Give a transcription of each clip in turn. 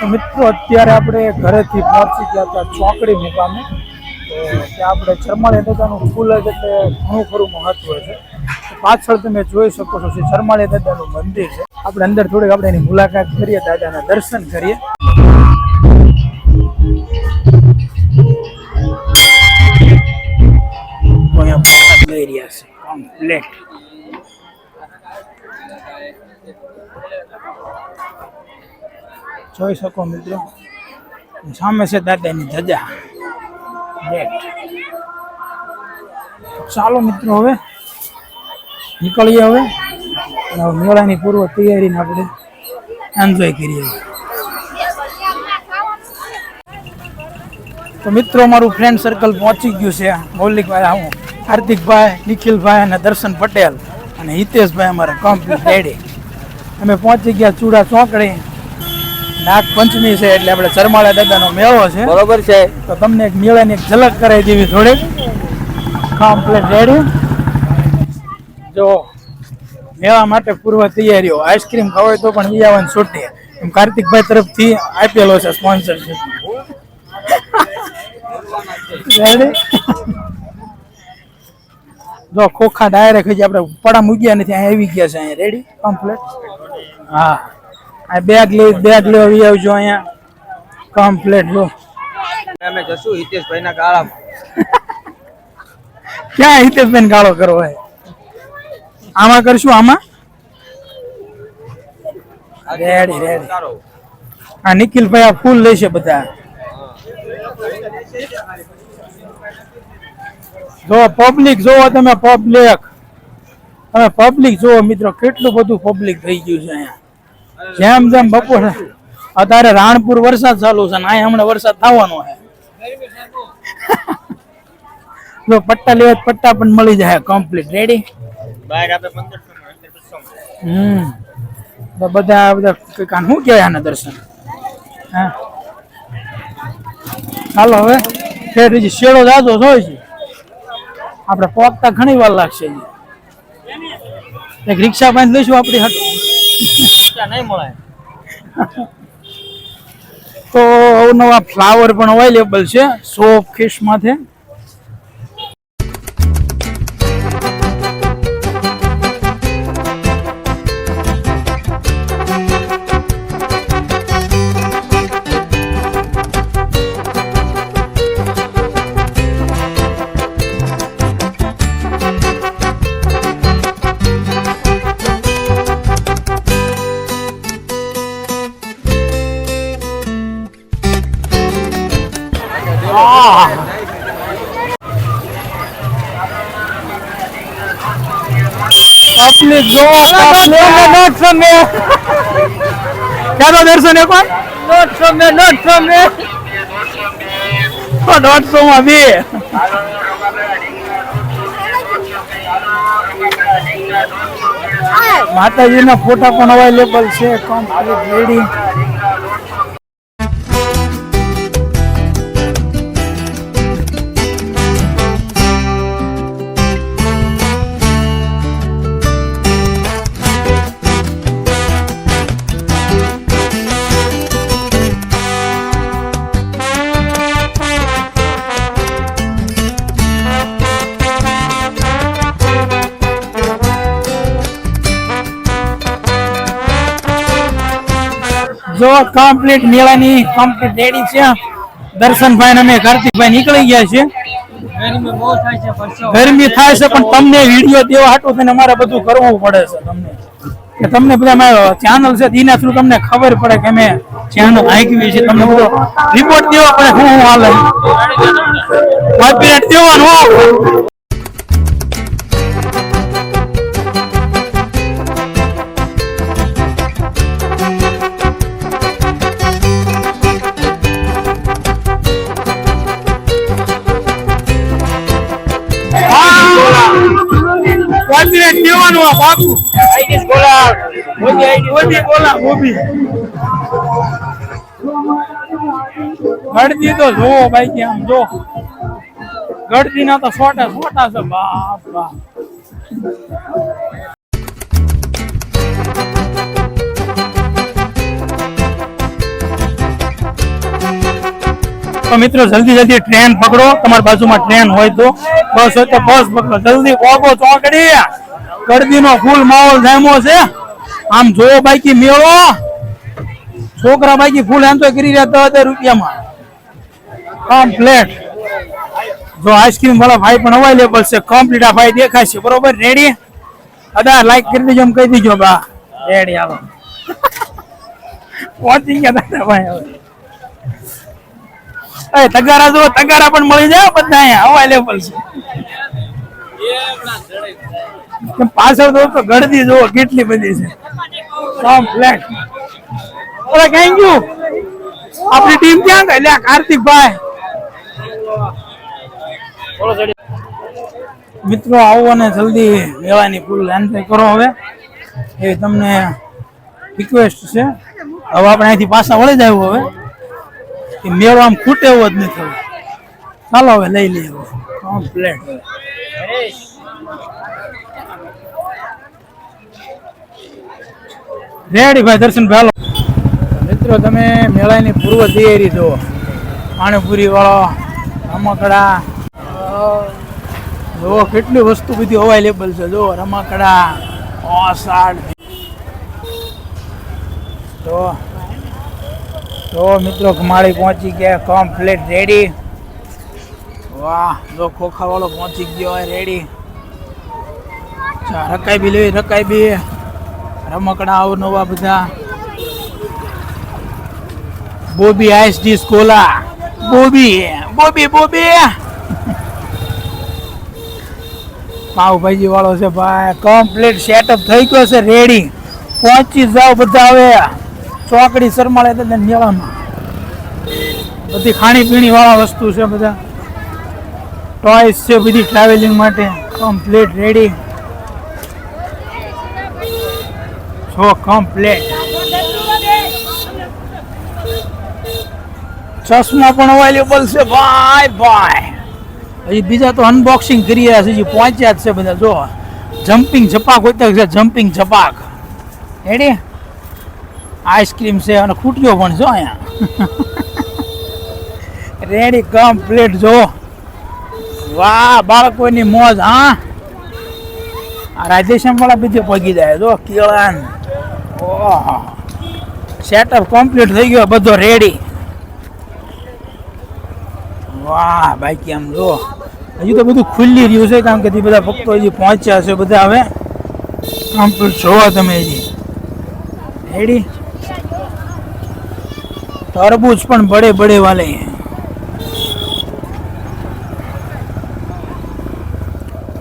તો મિત્રો, અત્યારે આપણે ઘરેથી પહોંચી ગયા હતા ચોકડી મુકામે. ત્યાં આપણે ચરમાળી દાદાનું ફૂલ જ એટલે ઘણું ખરું મહત્વ છે. પાછળ તમે જોઈ શકો છો શ્રી ચરમાળી દાદાનું મંદિર છે. આપણે અંદર થોડીક આપણે એની મુલાકાત કરીએ, દાદાના દર્શન કરીએ. અહીંયા લઈ રહ્યા છે. કમ્પ્લેટ. જોઈ શકો મિત્રો. સામે છે દાદાની ધજા. ચાલો મિત્રો હવે નીકળીએ હવે. અને મેળાની પૂર્વ તૈયારીને આપણે એન્જોય કરીએ. તો મિત્રો મારું ફ્રેન્ડ સર્કલ પહોંચી ગયું છે. મૌલિકભાઈ હું હાર્દિકભાઈ, નિખિલભાઈ અને દર્શન પટેલ અને હિતેશભાઈ અમારા કમ્પ્લીટ રેડી અમે પહોંચી ગયા ચૂડા ચોકડી. નાગ પંચમી છે એટલે આપણે ચરમાળા દાદાનો મેળો છે. બરોબર છે. તો તમને એક મેળાની એક ઝલક કરાવી દેવી થોડીક. કમ્પ્લીટ રેડી જો મેળા માટે પૂર્વ તૈયારીઓ. આઈસ્ક્રીમ ખવાય તો પણ ઈ આવવાની છૂટી. એમ કાર્તિકભાઈ તરફથી આપેલો છે સ્પોન્સરશિપ રેડી જો ખોખા ડાયરેક્ટ હજી આપણે પડા મૂક્યા નથી અહીંયા આવી ગયા છે અહીંયા રેડી કમ્પ્લીટ હા. આ બેગ લઈ બેગ લેવા આવી આવજો અહીંયા. કમ્પ્લીટ લો. અમે જશું હિતેશભાઈ ના ગાળા ક્યાં હિતેશબેન ગાળો કરવો હે આમાં કરશું આમાં? રેડી રેડી આ નિખિલભાઈ આ ફૂલ લેશે બધા. જો પબ્લિક જોવો તમે પબ્લિક તમે પબ્લિક જોવો મિત્રો. કેટલું બધું પબ્લિક થઈ ગયું છે અહીંયા. જેમ જેમ બપોર અત્યારે રાણપુર વરસાદ ચાલુ છે ને અહીંયા હમણાં વરસાદ થવાનો છે. જો પટ્ટા લેવા પટ્ટા પણ મળી જાય કમ્પ્લીટ રેડી બાર આપે પંદરસો અંદર હમ. તો બધા બધા કાન શું કહેવાય આના દર્શન? હા. હાલો હવે ફેર હજી શેડો જાજો જોઈ છે. આપણે પહોંચતા ઘણી વાર લાગશે એક રિક્ષા બાંધી લઈશું આપણી હાથ નહીં મળે. તો અવનવા ફ્લાવર પણ અવેલેબલ છે સોપ ખીસમાંથી પબ્લિક જો દોઢસો મે ચાલો દર્શન એક વાર દોઢસો મે દોઢસો મે. દોઢસો માં બે માતાજીના ફોટા પણ અવેલેબલ છે. કમ્પ્લીટ રેડી જો કમ્પ્લીટ મેળાની કમ્પ્લીટ રેડી છે. દર્શનભાઈ અને કાર્તિકભાઈ નીકળી ગયા છે ગરમી થાય છે, પણ તમને વીડિયો દેવા હાટું થઈને અમારે બધું કરવું પડે છે તમને. તમને બધા ચેનલ છે, એના થ્રુ તમને ખબર પડે કે અમે ચેનલ આંકવી છે. તમને બધો રિપોર્ટ દેવા પડે, હું હું હાલે કોપીરાઇટ દેવાનું. કોપીરાઇટ a આ Aí બોલા મોદી આઈડી મોદી બોલા મોદી ગળદી તો જો ભાઈ કે આમ જો ગળદી ના તો છોટા છોટા છે. બાપ બાપ. તો મિત્રો, જલ્દી જલ્દી ટ્રેન પકડો. તમારી બાજુમાં ટ્રેન હોય તો. બસ, હોય તો બસ પકડો જલ્દી ઓગો ચોકડી. ગરદીનો ફૂલ માહોલ જામ્યો છે. આમ જોવો બાકી મેળો. છોકરા બાકી ફૂલ એમ તો કરી રહ્યા દસ હજાર રૂપિયામાં. કમ્પ્લેટ જો આઈસ્ક્રીમ વાળા ભાઈ પણ અવેલેબલ છે. કમ્પ્લીટ આ ભાઈ દેખાય છે બરોબર? રેડી અદા લાઈક કરી દેજો એમ કહી દેજો બા. રેડી આવો. પહોંચી ગયા દાદા ભાઈ હવે. એ તગારા જો તગારા પણ મળી જાય બધા અહીંયા. અવેલેબલ છે. પાછળ તો તો ગળદી જુઓ કેટલી બધી છે. કમ્પ્લેટ ઓલા થેન્ક યુ આપણી ટીમ ક્યાં ગઈ? લ્યા, કાર્તિકભાઈ. મિત્રો, આવો અને જલ્દી મેળાની ફૂલ એન્જોય કરો હવે. એ તમને રિક્વેસ્ટ છે. હવે આપણે અહીંથી પાછા વળી જાય હવે. કે મેળો આમ ખૂટે એવો જ નથી. ચાલો હવે લઈ લઈએ હવે. રેડી ભાઈ દર્શન ભાઈ મિત્રો, તમે મેળાની પૂર્વ તૈયારી જુઓ. પાણીપુરી વાળો રમકડા જુઓ, કેટલી વસ્તુ બધી અવેલેબલ છે. જુઓ, રમકડા ઓસાડ તો તો મિત્રો માળી પહોંચી ગયા કમ્પ્લીટ રેડી વાહ, જો ખોખા વાળો પહોંચી ગયો હોય રેડી રકાઈ બી લેવી, રકાઈ બી. રમકડા અવનવા બધા. બોબી આઈસડી સ્કોલા cola. Bobby Bobby Bobby. Pav bhaji વાળો છે ભાઈ. કમ્પ્લીટ સેટઅપ થઈ ગયો છે રેડી પહોંચી જાવ બધા હવે. ચોકડી શરમાળે તને મેળામાં બધી ખાણી પીણી વાળા વસ્તુ છે બધા. ટોયસ છે બધી ટ્રાવેલિંગ માટે. કમ્પ્લીટ રેડી છો કમ્પ્લીટ ચશ્મા પણ અવેલેબલ છે. ભાઈ ભાઈ. હજી બીજા તો અનબોક્સિંગ કરી રહ્યા છે. હજી પહોંચ્યા જ છે બધા. જો જમ્પિંગ ઝપાક હોય તો છે જમ્પિંગ ઝપાક રેડી આઈસ્ક્રીમ છે અને ખૂટ્યો પણ છે અહીંયા. રેડી કમ્પ્લીટ જો. વાહ બાળકોની મોજ હા. રાજેશ્યામ વાળા બીજે પગી જાય જો કેળાન. ઓહો સેટઅપ કમ્પ્લીટ થઈ ગયો, બધો રેડી વાહ, બાકી આમ જો. હજી તો બધું ખુલ્લી રહ્યું છે, કારણ કે તે બધા ભક્તો હજી પહોંચ્યા છે બધા હવે. કમ્પ્લીટ જોવો તમે હજી. રેડી તરબૂચ પણ બડે બડે વાલે. हैं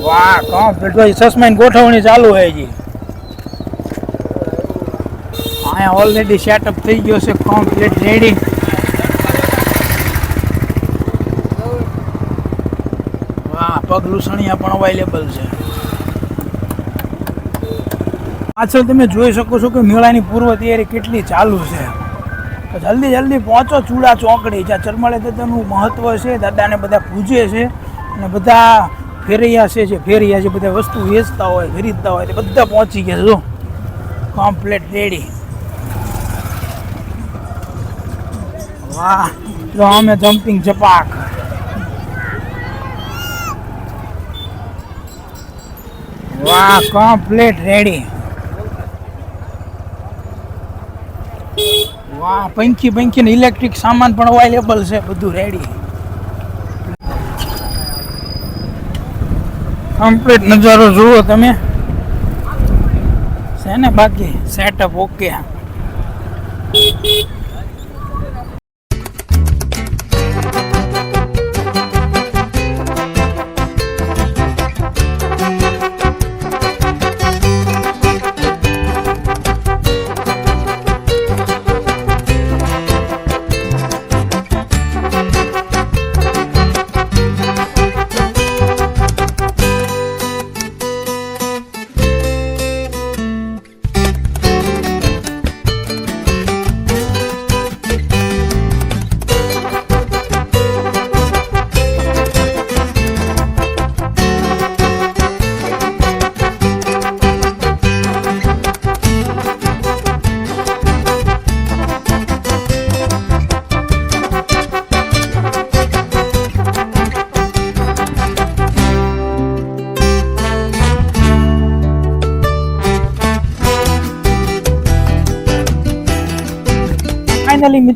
વાહ કમ્પ્લીટ તો ચશ્માની ગોઠવણી ચાલુ છે હજી. અહીંયા ઓલરેડી સેટઅપ થઈ ગયો છે કોમ્પ્લીટ રેડી વાહ, પગ લૂસણિયા પણ અવેલેબલ છે. પાછળ તમે જોઈ શકો છો કે મેળાની પૂર્વ તૈયારી કેટલી ચાલુ છે. તો જલ્દી જલ્દી પહોંચો, ચૂડા ચોકડી. જ્યાં ચરમાળે દાદાનું મહત્ત્વ છે, દાદાને બધા પૂજે છે અને બધા ફેરૈયા છે, જે ફેરૈયા છે, બધા વસ્તુ વેચતા હોય, ખરીદતા હોય, તે બધા પહોંચી ગયા જો. કમ્પ્લેટ રેડી વાહ જો અમે જમ્પિંગ જપાક. વાહ કમ્પ્લેટ રેડી વાહ, પંખી પંખી ને ઇલેક્ટ્રિક સામાન પણ અવેલેબલ છે, બધું રેડી કમ્પ્લીટ નજારો જુઓ તમે. છે ને બાકી? સેટઅપ ઓકે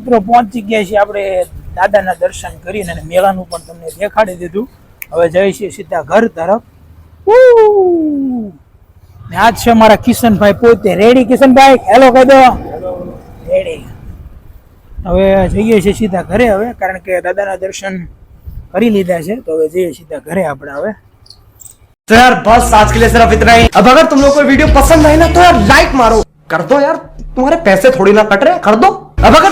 મિત્રો પહોંચી ગયા છીએ આપણે દાદાના દર્શન કરીને અને મેળાનું પણ તમને દેખાડી દીધું હવે જઈએ છીએ સીધા ઘર તરફ ઉહ! ને આજ છે મારા કિશનભાઈ પોતે રેડી કિશનભાઈ હેલો કહી દો રેડી હવે જઈએ છીએ સીધા ઘરે હવે કારણ કે દાદાના દર્શન કરી લીધા છે તો હવે જઈએ સીધા ઘરે આપણે હવે तो यार बस आज के लिए सिर्फ इतना ही अब अगर तुम लोग को वीडियो पसंद आए ना तो यार लाइक मारो कर दो यार तुम्हारे पैसे थोड़ी ना कट रहे कर दो अब अगर